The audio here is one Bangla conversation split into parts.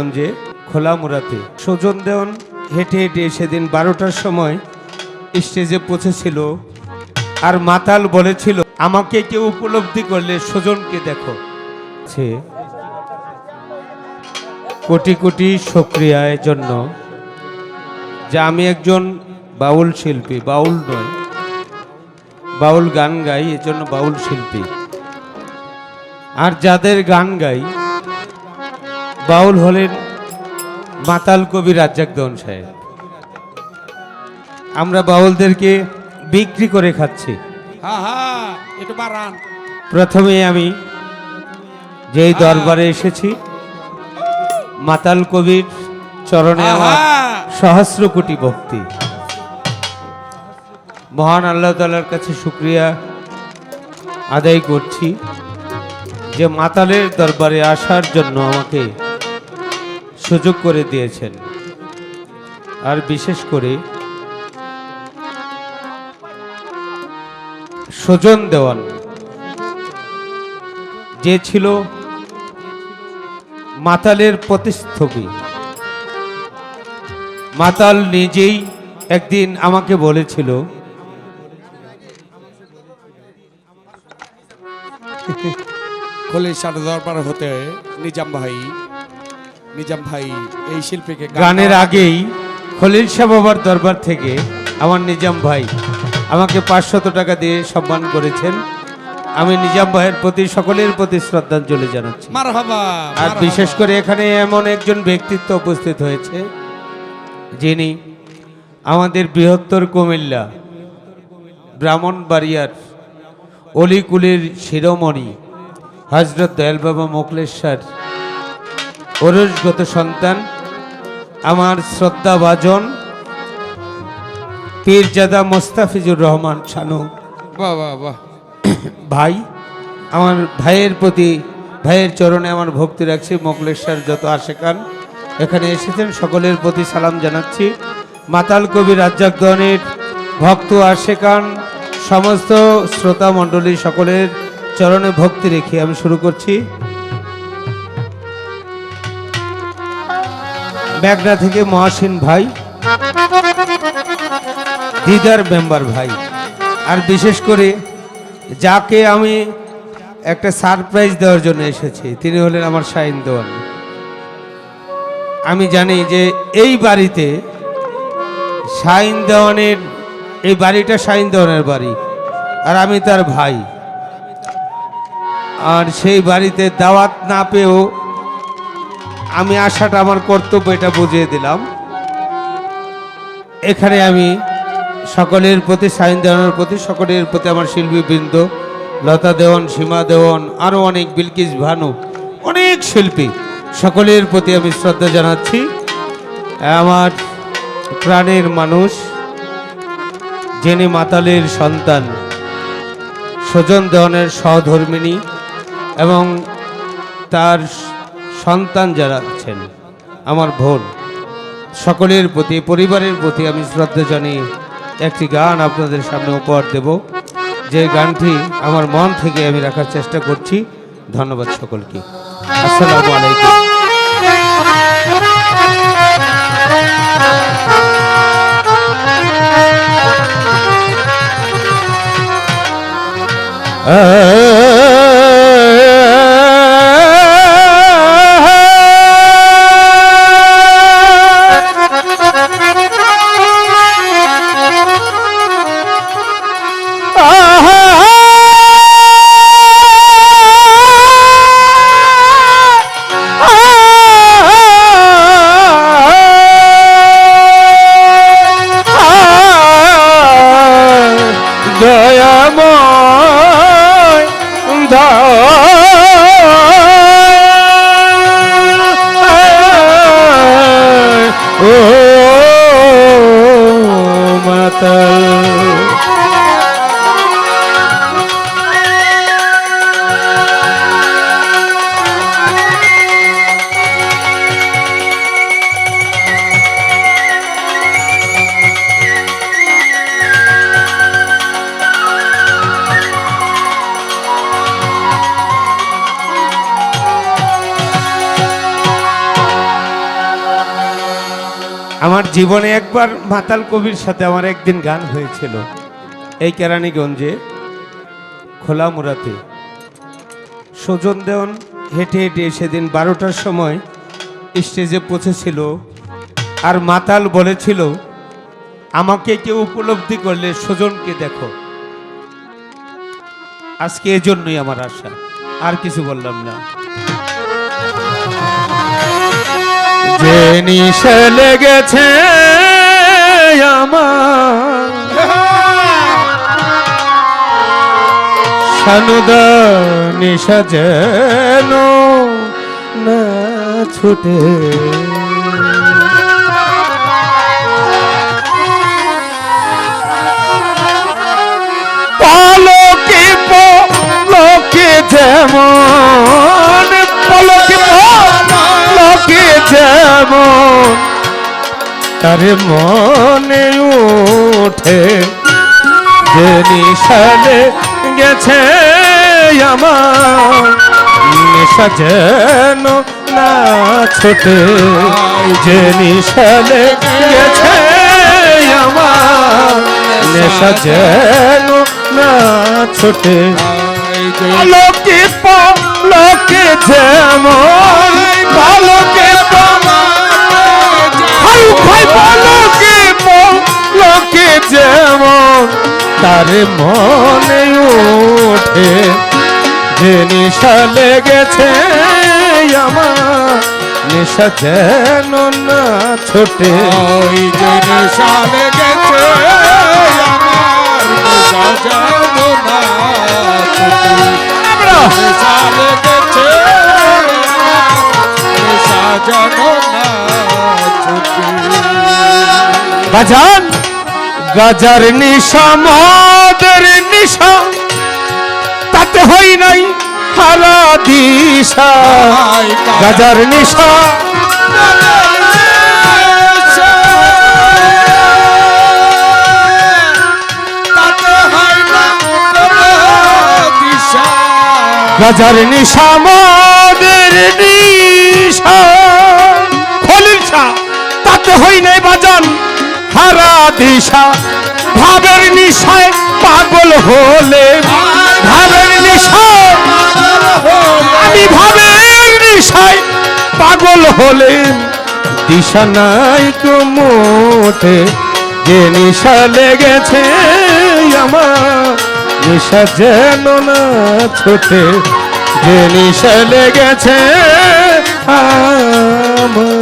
গঞ্জে খোলা মুরাতে। সুজন দেওয়ান হেঁটে হেঁটে সেদিন বারোটার সময় স্টেজে পৌঁছেছিল আর মাতাল বলেছিল, আমাকে কেউ উপলব্ধি করলে সুজনকে দেখো। কোটি কোটি সক্রিয়ার জন্য, যে আমি একজন বাউল শিল্পী, বাউল নয়, বাউল গান গাই, এজন্য বাউল শিল্পী। আর যাদের গান গাই বাউল হলেন মাতাল কবি রাজ্জাক দন সাহেব। আমরা বাউলদেরকে বিক্রি করে খাচ্ছি। প্রথমে আমি যেই দরবারে এসেছি মাতাল কবির চরণে আমার সহস্র কোটি ভক্তি। মহান আল্লাহ তালার কাছে শুক্রিয়া আদায় করছি যে মাতালের দরবারে আসার জন্য আমাকে সুযোগ করে দিয়েছেন। আর বিশেষ করে সুজন দেওয়ান, যে ছিল মাতালের প্রতিস্থবী। মাতাল নিজেই একদিন আমাকে বলেছিল খলিল শাহ দরবার হতে নিজাম ভাই নিজাম ভাই এই শিল্পীকে গানের আগেই খলিল শাহ বাবার দরবার থেকে আমার নিজাম ভাই আমাকে পাঁচশত টাকা দিয়ে সম্মান করেছেন। আমি নিজাম ভাইয়ের প্রতি সকলের প্রতি শ্রদ্ধাঞ্জলি জানাচ্ছি। আর বিশেষ করে এখানে এমন একজন ব্যক্তিত্ব উপস্থিত হয়েছে যিনি আমাদের বৃহত্তর কুমিল্লা ব্রাহ্মণবাড়িয়ার অলিকুলের শিরোমণি হজরত দয়াল বাবা মোকলেশ্বর ওরসগত সন্তান আমার শ্রদ্ধাভাজন পীরজাদা মোস্তাফিজুর রহমান শানু। বাহ বাহ বাহ। ভাই আমার ভাইয়ের প্রতি ভাইয়ের চরণে আমার ভক্তি রাখছি মোগলেশ্বর যত আশেকান এখানে এসেছেন সকলের প্রতি সালাম জানাচ্ছি। মাতাল কবি রাজ্জাক দনের ভক্ত আশেকান সমস্ত শ্রোতা মণ্ডলী সকলের চরণে ভক্তি রেখে আমি শুরু করছি। মেঘনা থেকে মহাসীন ভাই, দিদার মেম্বার ভাই। আর বিশেষ করে যাকে আমি একটা সারপ্রাইজ দেওয়ার জন্য এসেছি, তিনি হলেন আমার শাহিন দেওয়ান। আমি জানি যে এই বাড়িতে শাহিন দেওয়ানের, এই বাড়িটা শাহিন দেওয়ানের বাড়ি, আর আমি তার ভাই। আর সেই বাড়িতে দাওয়াত না পেয়েও আমি আসাটা আমার কর্তব্য এটা বুঝিয়ে দিলাম। এখানে আমি সকলের প্রতি সাইন দেওয়ানোর প্রতি, সকলের প্রতি আমার শিল্পীবৃন্দ, লতা দেওয়ান, সীমা দেওয়ান আরও অনেক বিলকিস ভানু, অনেক শিল্পী, সকলের প্রতি আমি শ্রদ্ধা জানাচ্ছি। আমার প্রাণের মানুষ, যিনি মাতালের সন্তান, স্বজন দেওয়ানের সহধর্মিনী এবং তার সন্তান যারা আছেন, আমার বোন, সকলের প্রতি, পরিবারের প্রতি আমি শ্রদ্ধা জানিয়ে একটি গান আপনাদের সামনে উপহার দেব। যে গানটি আমার মন থেকে আমি রাখার চেষ্টা করছি। ধন্যবাদ সকলকে। আসসালামু আলাইকুম। দয়াময় আমার জীবনে একবার মাতাল কবির সাথে আমার একদিন গান হয়েছিল এই কেরানীগঞ্জে খোলা মুরাতে সজন দেওয়ান হেঁটে হেঁটে সেদিন বারোটার সময় স্টেজে পৌঁছেছিল আর মাতাল বলেছিল, আমাকে কেউ উপলব্ধি করলে সজনকে দেখো। আজকে এজন্যই আমার আশা, আর কিছু বললাম না। যে নিশে লেগেছে আমার। সানুদা নিশা যেন না ছুটে। যেমন তারে মনে ওঠে যে নিশালে গেছে আমার নেশা যেন না ছোটে যে নিশালে গেছে আমার নেশা যেন না ছোটে। আলোকে পলকে যেমন আলোকে যেমন তার মনে ওঠে যে নেশা লেগেছে আমার নেশা যেন না ছোটে ওই যে নেশা লেগেছে আমার নেশা যেন না ছুটে। নেশা লেগেছে নেশা যেন না ছুটে। বাজান গাজার নিশা মদের নিশা তাতে হই নাই হারা দিশা। গাজার নিশা গাজার নিশা মদের নিশা। খলিল শাহ তাতে হই নাই বাজান। হারা দিশা, ভাবের নিশায় পাগল হলে। ভাবের নিশায়, আমি ভাবের নিশায় পাগল হলে। দিশা নাই মোটে, যে নিশা লেগেছে আমার, নিশা যেন না ছোটে, যে নিশা লেগেছে আমার।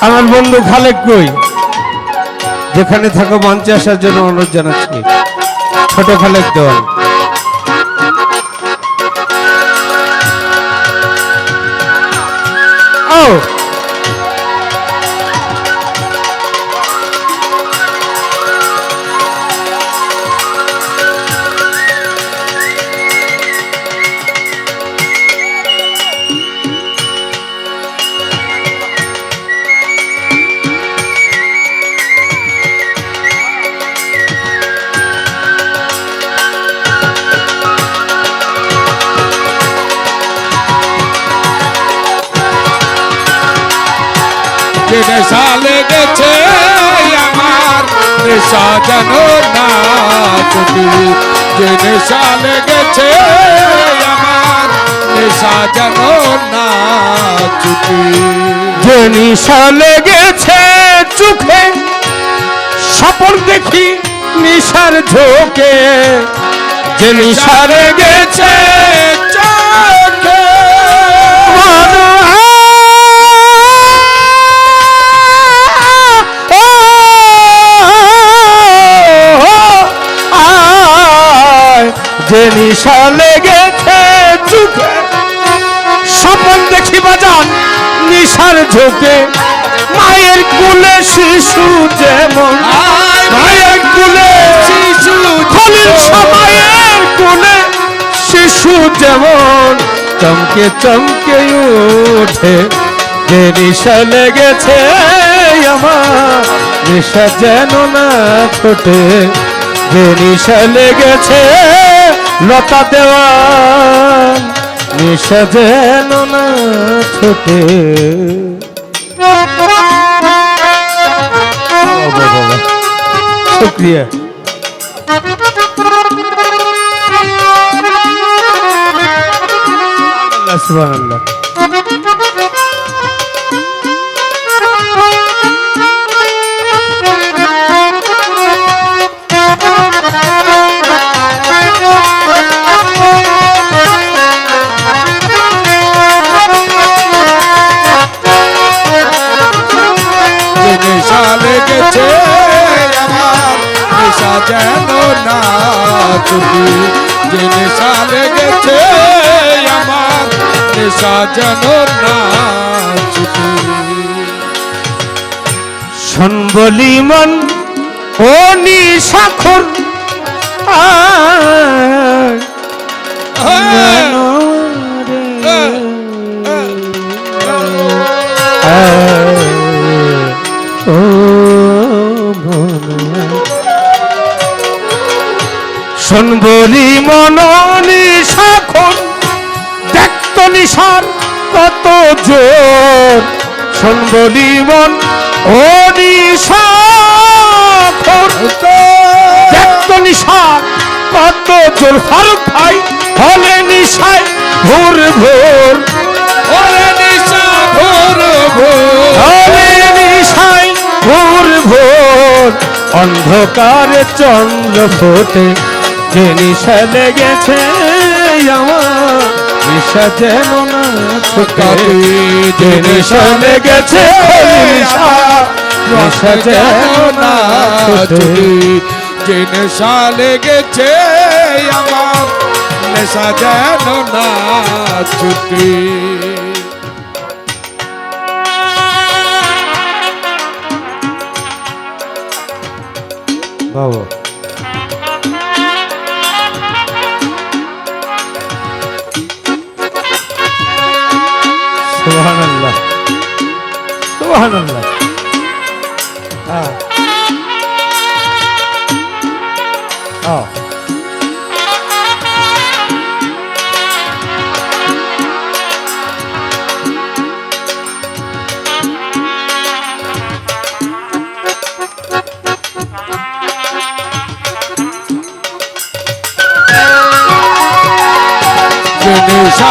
আমার বন্ধু খালেক কই? যেখানে থাকো মঞ্চে আসার জন্য অনুরোধ জানাচ্ছি। ছোট খালেক দল। ও! নেশা লেগেছে আমার। নেশা যেন না চুকি। যে নিশা লেগেছে চোখে, স্বপন দেখি নিশার ঝোঁকে। যে নিশা লেগেছে চোখে যে নিশা লেগেছে চোখে স্বপন দেখি বাজান নিশার ঝোঁকে। মায়ের কুলে শিশু যেমন, মায়ের কুলে শিশু সময়ের কোলে শিশু যেমন। চমকে চমকে ওঠে, যে নিশা লেগেছে আমার নিশা যেন না ছোটে যে নিশা লেগেছে লতা দেওয়ান নেশা যেন না ছোটে। শুক্রিয়া। সুবহানাল্লাহ। ছুটি যে নেশা লেগেছে আমার নেশা যেন না ছুটি শুনবলি মন ও নিশাখর আয় শোন বলি মন নিশাখর দেখতো নিশার কত জোর। শোন বলি মন, ও নিশাখর দেখতো নিশার কত জোর। ফারুক ভাই হলে নিশায় ভোর ভোর। ওরে নিশা ভোর ভোর। হলে নিশায় ভোর ভোর। অন্ধকারে চন্দ্র ফোটে যে নিশা লেগেছে আমার নিশা যেন না ছোটে। যে নিশা লেগেছে নিশা নিশা যেন না ছোটে। যে নেশা লেগেছে আমার নেশা যেন না ছুটি। বাবা। সুবহানাল্লাহ। হ্যাঁ। ও যে নেশা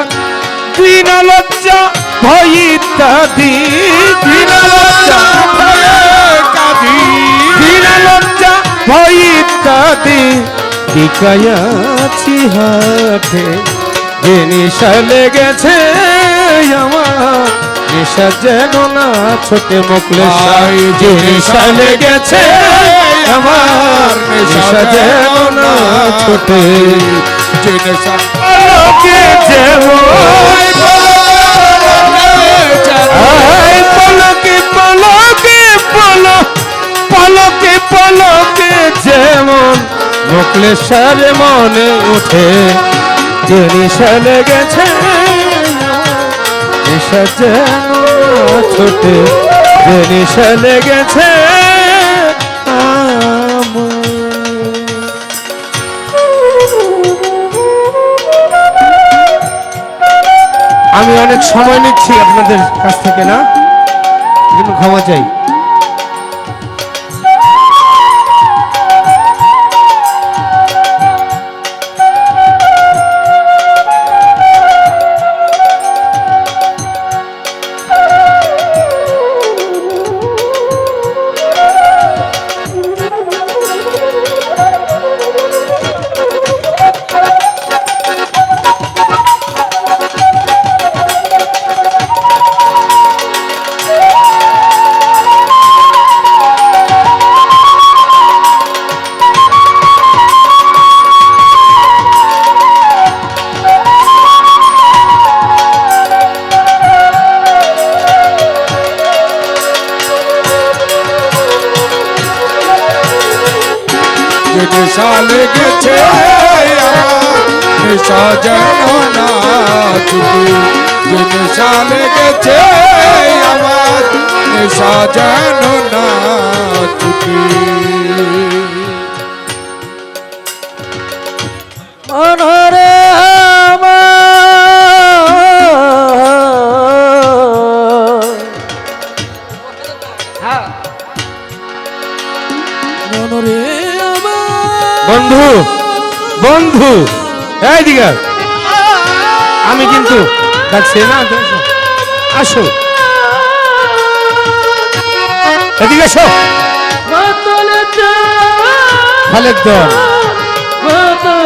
লজ্জা ভয় ইত্যাদি দিন লজ্জা কাঁদি দিন লজ্জা ভয় ইত্যাদি বিকায়াছি হাটে যে নিশা লেগেছে আমার নিশা যেন না ছোটে মুখলে যে নিশা লেগেছে আমার নিশা যেন না ছোটে। যে নেশা যেমন পলো পলকে পলকে যেমন মোকলেশ্বর মনে উঠে যে নিশা লেগেছে নিশা যেন ছোটে, যে নিশা লেগেছে আমার। আমি অনেক সময় নিচ্ছি আপনাদের কাছ থেকে, না কিন্তু ক্ষমা চাই মনরে বন্ধু বন্ধু এই দিগা আমি কিন্তু ডাকছি না আসো। এদিকে আসো চান, দল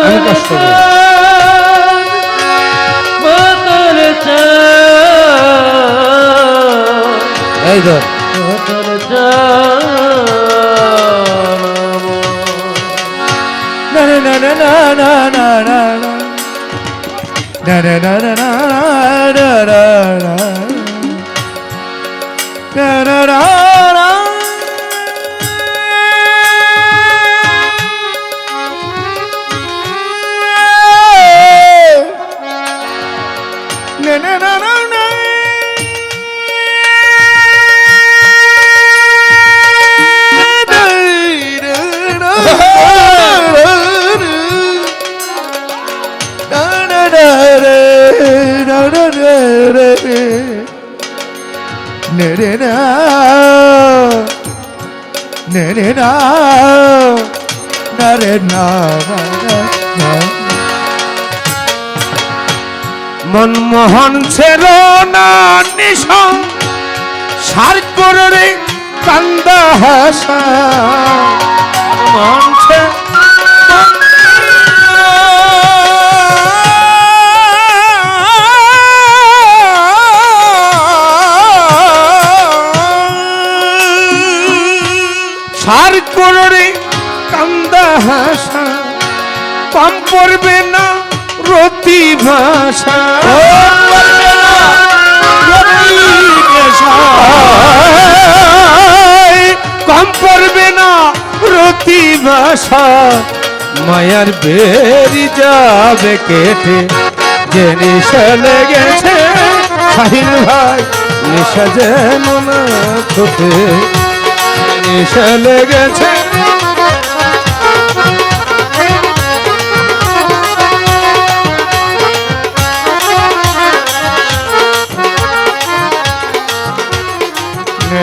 আমি কষ্ট এই না। Na na na na na na na na na. Na নেড়ে না নেড়ে না। রে না। মনমোহন ছেল না নিশান সার্করে কান্দা হাসা। মনমোহন সার করে কান্দা হাসা, কম পড়বে না রতি ভাষা। কম পড়বে না রতি ভাষা। মায়ার বেরি যাবে কেটে, যে নিশা লেগেছে সাহিল ভাই, নিশা যেন না নিশা লেগেছে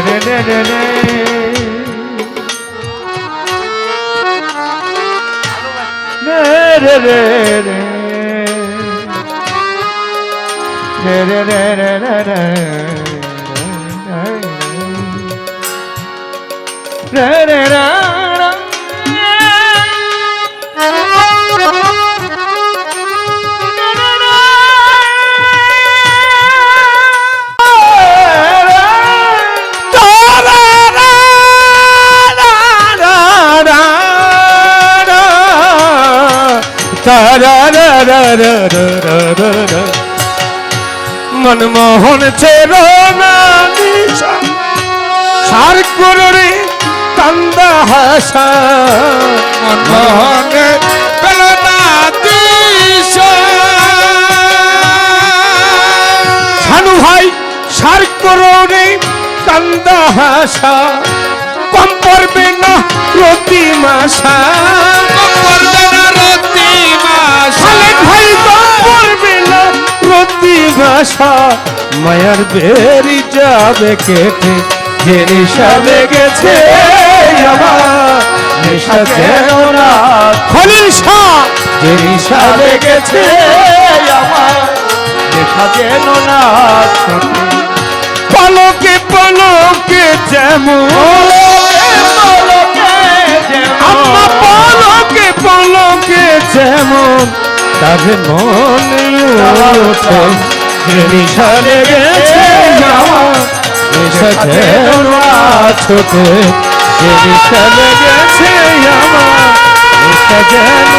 রে রে রে। রে রে রে রে রে। মনমোহন ছেড়ো না দিশা। সার হাসা মনমোহনে পেল না শানু ভাই সার করে কান্দা হাসা কম পড়বে না প্রতি মাসা। না ভাই কম পড়বে না প্রতি মাসা। মায়ার বেরি যাবে কেটে যে নেশা লেগেছে আমার। নেশা যেন না খলিল শাহ। যে নেশা লেগেছে আমার নেশা যেন না ছোটে পলকে পলকে যেমন পলকে পলকে যেমন। তার মনে নিশা লেগেছে আমার নেশা যেন না ছোটে তুমি চলে গেছে আমার এটা যেন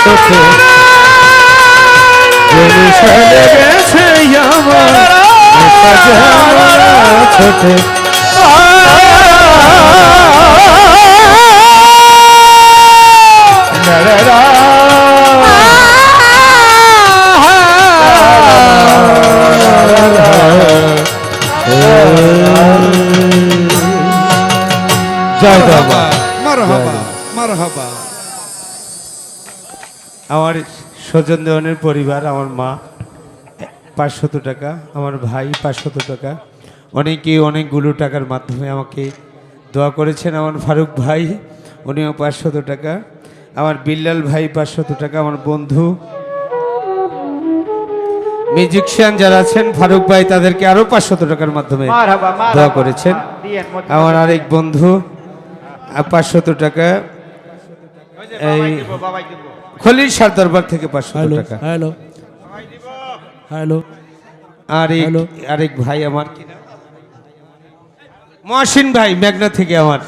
চোখে তুমি চলে গেছে Oh আমার স্বজন দেওয়ানের পরিবার আমার মা পাঁচশত টাকা আমার ভাই পাঁচশত টাকা। অনেকে অনেকগুলো টাকার মাধ্যমে আমাকে দোয়া করেছেন। আমার ফারুক ভাই উনিও পাঁচশত টাকা। আমার বিল্লাল ভাই পাঁচশত টাকা। আমার বন্ধু মিউজিশিয়ান যারা আছেন ফারুক ভাই তাদেরকে আরও পাঁচশত টাকার মাধ্যমে দোয়া করেছেন। আমার আরেক বন্ধু পাঁচশত টাকা এই খলিল সার দরবার থেকে পাঁচশত হ্যালো টাকা। হ্যালো হ্যালো আর আরেক ভাই আমার? মহসিন ভাই মেঘনা থেকে আমার।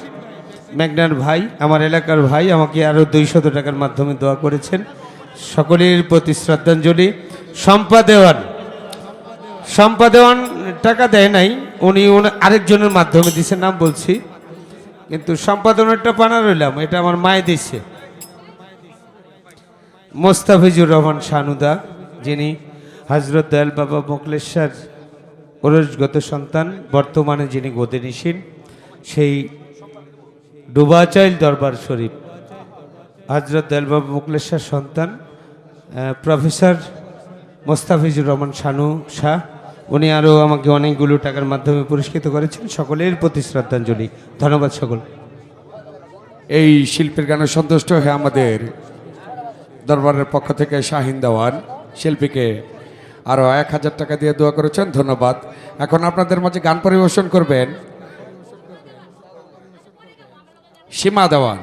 মেঘনার ভাই আমার এলাকার ভাই আমাকে আরও দুইশত টাকার মাধ্যমে দোয়া করেছেন। সকলের প্রতি শ্রদ্ধাঞ্জলি। শম্পা দেওয়ান শম্পা দেওয়ান টাকা দেয় নাই উনি উনি আরেকজনের মাধ্যমে দিছে নাম বলছি। কিন্তু সম্পাদনেরটা পানা রইলাম, এটা আমার মায়ে দিচ্ছে। মোস্তাফিজুর রহমান শানুদা, যিনি হজরত দয়াল বাবা মোকলেশ্বর ওরসগত সন্তান, বর্তমানে যিনি গোদেনিসীন সেই ডুবাচাইল দরবার শরীফ। হজরত দয়াল বাবা মোকলেশ্বর সন্তান প্রফেসর মোস্তাফিজুর রহমান শানু শাহ উনি আরও আমাকে অনেকগুলো টাকার মাধ্যমে পুরস্কৃত করেছেন। সকলের প্রতি শ্রদ্ধাঞ্জলি। ধন্যবাদ সকল। এই শিল্পীর গানে সন্তুষ্ট হয়ে আমাদের দরবারের পক্ষ থেকে শাহিন দেওয়ান শিল্পীকে আরও এক হাজার টাকা দিয়ে দোয়া করেছেন। ধন্যবাদ। এখন আপনাদের মাঝে গান পরিবেশন করবেন। সীমা দেওয়ান।